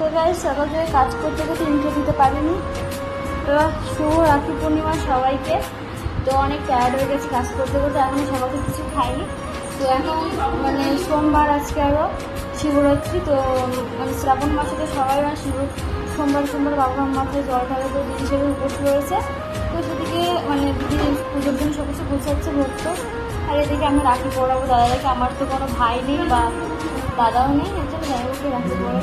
তো গাই সকাল থেকে কাজ করতে করতে ইন্টারভিউ দিতে পারিনি। তো শুভ রাখি পূর্ণিমা সবাইকে। তো অনেক টায়ার্ড হয়ে গেছে কাজ করতে করতে, এখন সকালে কিছু খাইনি। তো এখন মানে সোমবার আজকে আরও শিবরাত্রি, তো মানে শ্রাবণ মাসে তো সবাই মানে শিব, সোমবার সোমবার বাবার মাথায় জল ঢালে তো দিদি হিসেবে উপোস রয়েছে। তো সেদিকে মানে দিদি পুজোর জন্য সব কিছু গুছাচ্ছে ভক্ত। আর এদিকে আমি রাখি পড়াবো। দাদাকে আমার তো কোনো ভাই নেই বা দাদাও নেই একজন যাই হোক, রাখি পড়ে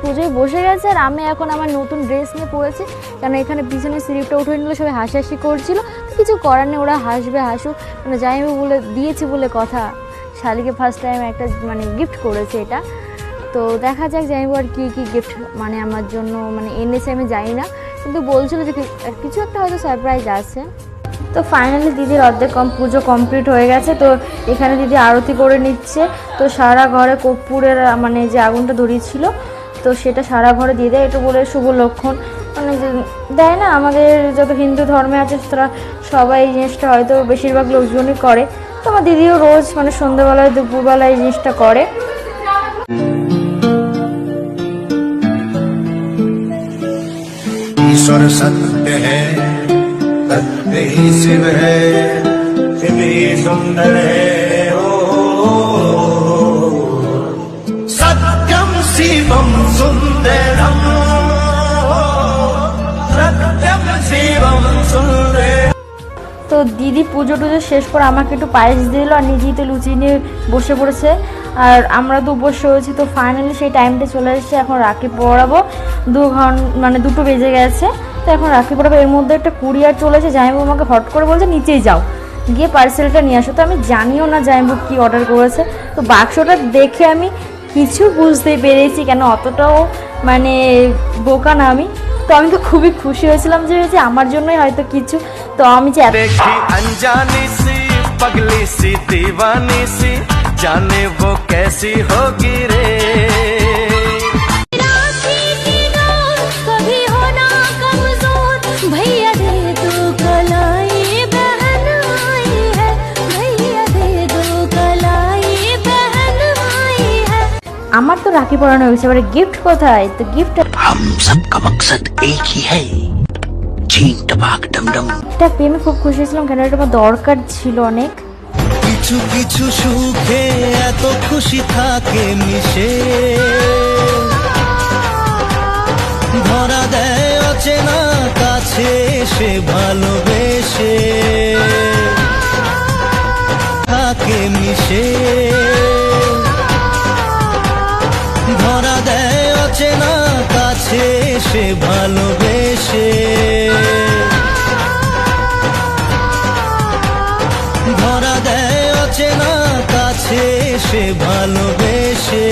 পুজোয় বসে গেছে আর আমি এখন আমার নতুন ড্রেস নিয়ে পড়েছি। কারণ এখানে পিছনে স্লিপটা উঠে নিলে, সবাই হাসাহাসি করছিল। কিছু করার নেই, ওরা হাসবে, হাসুক। মানে যাই হোক বলে দিয়েছি বলে কথা। শালিকে ফার্স্ট টাইম একটা মানে গিফট করেছে এটা। তো দেখা যাক যাই আর কী কী গিফট মানে আমার জন্য মানে এনেছে আমি জানি না। কিন্তু বলছিল যে কিছু একটা হয়তো সারপ্রাইজ আছে। তো ফাইনালি দিদির অর্ধেক কম পুজো কমপ্লিট হয়ে গেছে। তো এখানে দিদি আরতি করে নিচ্ছে। তো সারা ঘরে কর্পূরের মানে যে আগুনটা ধরিয়েছিল তো সেটা সারা ঘরে দিয়ে দেয় এটা বলে শুভ লক্ষণ মানে যে দেয় না আমাদের যত হিন্দু ধর্মে আছে তারা সবাই এই জিনিসটা হয়তো বেশিরভাগ লোকজনই করে তো আমার দিদিও রোজ মানে সন্ধ্যাবেলায় দুপুরবেলায় এই জিনিসটা করে ईश्वर सत्य है सत्य ही शिव है शिव ही सुंदर है তো দিদি পুজো টুজো শেষ করে আমাকে একটু পায়েস দিল আর নিজেই তো লুচি নিয়ে বসে পড়েছে। আর আমরা তো বসে হয়েছি তো ফাইনালি সেই টাইমটা চলে এসেছে, এখন রাখি পড়াবো। দু ঘণ্টা মানে দুটো বেজে গেছে, তো এখন রাখি পড়াবো। এর মধ্যে একটা কুরিয়ার চলেছে, জামাইবাবু আমাকে হট করে বলছে, নিচেই যাও। গিয়ে পার্সেলটা নিয়ে আসো। তো আমি জানিও না জামাইবাবু কী অর্ডার করেছে। তো বাক্সটা দেখে আমি কিছু বুঝতে পেরেছি কেন অতটাও মানে বোকা না আমি তো আমি তো খুবই খুশি হয়েছিলাম যে যে আমার জন্যই হয়তো কিছু তো আমি যে এত देखी अनजानी सी पगली सी दीवानी सी जाने वो कैसी होगी रे আমার তো রাখি পরানো হয়েছে এবারে গিফট কোথায় তো গিফট हम सबका मकसद एक ही है चीन टपाक डम डम একটা পেয়ে আমি খুব খুশি হয়েছিলাম কেন এটা আমার দরকার ছিল অনেক কিছু কিছু সুখে এত খুশি থাকে মিশে ধরা দেয় অচেনা কাছে সে ভালোবেসে থাকে মিশে ভালোবেসে। ধরা দেয় অচেনা কাছে সে ভালোবেসে।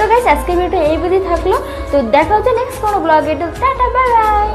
তো গাইস আজকে ভিডিও এই বুঝি থাকল। তো দেখা হচ্ছে নেক্সট কোনো ব্লগে তো টাটা বাই বাই